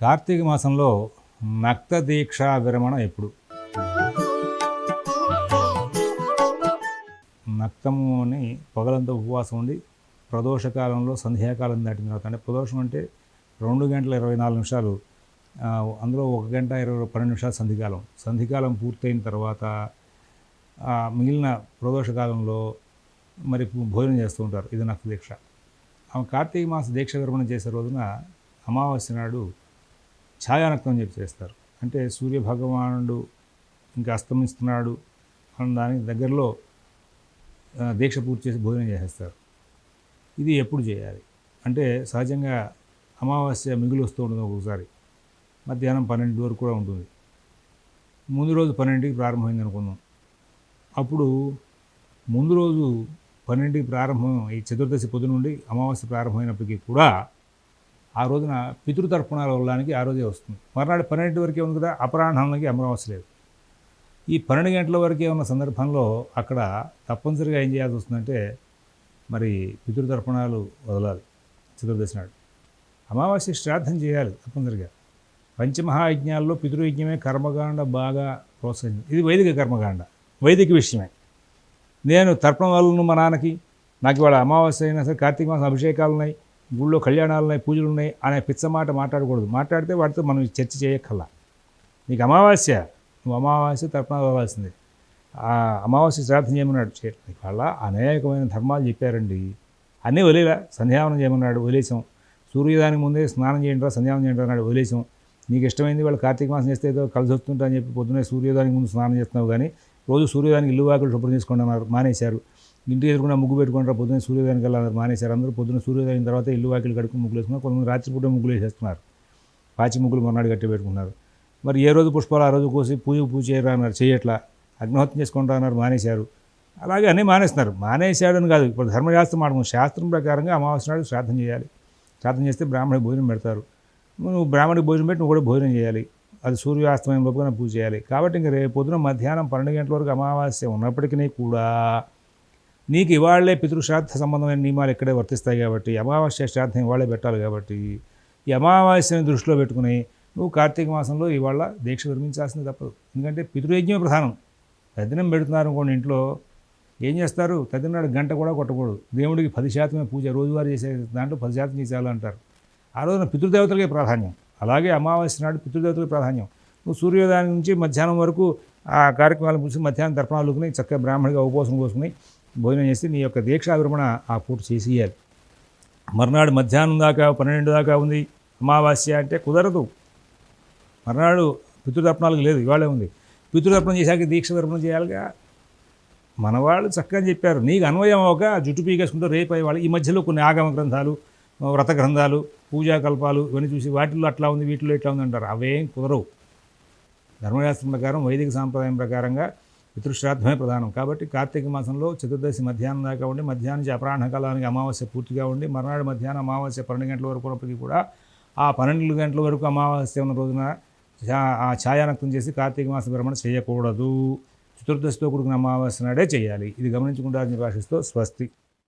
కార్తీక మాసంలో నక్త దీక్ష విరమణ ఎప్పుడు? నక్తము అని పగలంతా ఉపవాసం ఉండి ప్రదోషకాలంలో సంధ్యాకాలం దాటిన తర్వాత అంటే ప్రదోషం అంటే రెండు గంటల ఇరవై నాలుగు నిమిషాలు అందులో ఒక గంట ఇరవై పన్నెండు నిమిషాలు సంధికాలం. సంధికాలం పూర్తయిన తర్వాత మిగిలిన ప్రదోషకాలంలో మరి భోజనం చేస్తూ ఉంటారు. ఇది నక్త దీక్ష. ఆమె కార్తీక మాస దీక్ష విరమణ చేసే రోజున అమావాస్య నాడు ఛాయానక్తం అని చెప్పి చేస్తారు. అంటే సూర్య భగవానుడు ఇంకా అస్తమిస్తున్నాడు అన్న దానికి దగ్గరలో దీక్ష పూర్తి చేసి భోజనం చేసేస్తారు. ఇది ఎప్పుడు చేయాలి? అంటే సహజంగా అమావాస్య మిగులు వస్తూ ఉంటుంది ఒక్కొక్కసారి. మధ్యాహ్నం పన్నెండు వరకు కూడా ఉంటుంది. ముందు రోజు పన్నెండుకి ప్రారంభమైంది అనుకుందాం. అప్పుడు ముందు రోజు పన్నెండుకి ప్రారంభం ఈ చతుర్దశి పొద్దు నుండి అమావాస్య ప్రారంభమైనప్పటికీ కూడా ఆ రోజున పితృతర్పణాలు వెళ్ళడానికి ఆ రోజే వస్తుంది. మర్నాడు పన్నెండు వరకే ఉంది కదా? అపరాహ్నానికి అమావాస్య లేదు. ఈ పన్నెండు గంటల వరకే ఉన్న సందర్భంలో అక్కడ తప్పనిసరిగా ఏం చేయాల్సి వస్తుందంటే మరి పితృతర్పణాలు వదలాలి. చతుర్దశి నాడు. అమావాస్య శ్రాద్ధం చేయాలి తప్పనిసరిగా. పంచమహాయజ్ఞాల్లో పితృయజ్ఞమే కర్మకాండ బాగా ప్రోత్సహించింది. ఇది వైదిక కర్మకాండ. వైదిక విషయమే. నేను తర్పణం వల్లను మా నాన్నకి. నాకు ఇవాళ అమావాస్య అయినా సరే కార్తీక మాసం అభిషేకాలు ఉన్నాయి. గుళ్ళో కళ్యాణాలు ఉన్నాయి పూజలు ఉన్నాయి అనే పిచ్చ మాట మాట్లాడకూడదు. మాట్లాడితే వాటితో మనం చర్చ చేయక్కల్లా నీకు అమావాస్య నువ్వు అమావాస్య తర్పణ అవ్వాల్సిందే. ఆ అమావాస్య శ్రాద్ధం చేయమన్నాడు. చేయడానికి వాళ్ళ అనేకమైన ధర్మాలు చెప్పారండి. అన్నీ వదిలేలా సంధ్యావనం చేయమన్నాడు వదిలేసాం సూర్యోదానికి ముందే స్నానం చేయండి రా సంధ్యావనం చేయండి రా అన్నాడు వదిలేసాం నీకు ఇష్టమైంది వాళ్ళు కార్తీక మాసం చేస్తే ఏదో కలిసి వస్తుంటా అని చెప్పి పొద్దున్నే సూర్యోదానికి ముందు స్నానం చేస్తున్నావు కానీ రోజు సూర్యోదానికి ఇల్లు వాకులు శుభ్రం చేసుకోండి అన్నారు. మానేశారు. ఇంటికి ఎదురుకుండా ముగ్గు పెట్టుకుంటారు పొద్దున్న సూర్యోదయానికి వెళ్ళాలి మానేశారు. అందరూ పొద్దున్న సూర్యోదయం తర్వాత ఇల్లు వాకిలు కడుక్కుని ముగ్గులు వేసుకున్నారు. కొంతమంది రాత్రిపూట ముగ్గులు వేసేస్తున్నారు. పాచి ముగ్గులు మొన్నటి గట్టి పెట్టుకున్నారు. మరి ఏ రోజు పుష్పాలు ఆ రోజు కోసి పూజ పూజ చేయరా అన్నారు. చేయట్లా. అగ్నిహోత్రం చేసుకుంటా అన్నారు మానేశారు. అలాగే అన్నీ మానేస్తున్నారు. మానేశాడు అని కాదు ఇప్పుడు ధర్మశాస్త్రం మాట శాస్త్రం ప్రకారంగా అమావాస్య నాడు శ్రాద్ధం చేయాలి. శ్రాద్ధం చేస్తే బ్రాహ్మణి భోజనం పెడతారు. నువ్వు బ్రాహ్మణికి భోజనం పెట్టి నువ్వు కూడా భోజనం చేయాలి. అది సూర్యాస్తమయం లోపుగా పూజ చేయాలి. కాబట్టి ఇంక రేపు పొద్దున మధ్యాహ్నం పన్నెండు గంటల వరకు అమావాస్య ఉన్నప్పటికీ కూడా నీకు ఇవాళ్ళే పితృశ్రాద్ధ సంబంధమైన నియమాలు ఇక్కడే వర్తిస్తాయి కాబట్టి అమావాస్య శ్రాద్ధం ఇవాళే పెట్టాలి కాబట్టి ఈ అమావాస్యని దృష్టిలో పెట్టుకుని నువ్వు కార్తీక మాసంలో ఇవాళ దీక్ష విరమించాల్సింది తప్పదు. ఎందుకంటే పితృయజ్ఞమే ప్రధానం. తదినం పెడుతున్నారు అనుకోండి ఇంట్లో ఏం చేస్తారు? తదినాడు గంట కూడా కొట్టకూడదు. దేవుడికి పది శాతమే పూజ రోజువారీ చేసే దాంట్లో పది శాతం చేసేయాలి అంటారు. ఆ రోజున పితృదేవతలకే ప్రాధాన్యం. అలాగే అమావాస్య నాడు పితృదేవతలకు ప్రాధాన్యం. నువ్వు సూర్యోదయం నుంచి మధ్యాహ్నం వరకు ఆ కార్యక్రమాలు ముగిసి మధ్యాహ్నం తర్పణాలు చక్కగా బ్రాహ్మణిగా ఉపవాసం కోసుకుని భోజనం చేసి నీ యొక్క దీక్షా విరమణ ఆ పూర్తి చేసేయాలి మర్నాడు మధ్యాహ్నం దాకా పన్నెండు దాకా ఉంది అమావాస్య అంటే కుదరదు. మర్నాడు పితృతర్పణాలకు లేదు ఇవాళే ఉంది. పితృతర్పణం చేశాక దీక్ష విరమణ చేయాలిగా? మన వాళ్ళు చక్కగా చెప్పారు. నీకు అన్వయం ఒక జుట్టు పీకేసుకుంటూ రేపు అయ్యేవాళ్ళు ఈ మధ్యలో కొన్ని ఆగమ గ్రంథాలు వ్రత గ్రంథాలు పూజా కల్పాలు ఇవన్నీ చూసి వాటిల్లో అట్లా ఉంది వీటిలో ఇట్లా ఉంది అంటారు. అవేం కుదరవు. ధర్మశాస్త్రం ప్రకారం వైదిక సాంప్రదాయం ప్రకారంగా పితృశ్రాద్ధమే ప్రధానం. కాబట్టి కార్తీక మాసంలో చతుర్దశి మధ్యాహ్నం దాకా ఉండి మధ్యాహ్నం నుంచి అపరాహ్న కాలానికి అమావాస్య పూర్తిగా ఉండి మర్నాడు మధ్యాహ్నం అమావాస్య పన్నెండు గంటల వరకు ఉన్నప్పటికీ కూడా ఆ పన్నెండు గంటల వరకు అమావాస్య ఉన్న రోజున ఆ ఛాయానక్తం చేసి కార్తీక మాస విరమణ చేయకూడదు. చతుర్దశితో కూడుకున్న అమావాస్య నాడే చేయాలి. ఇది గమనించుకుంటారని భాషిస్తూ స్వస్తి.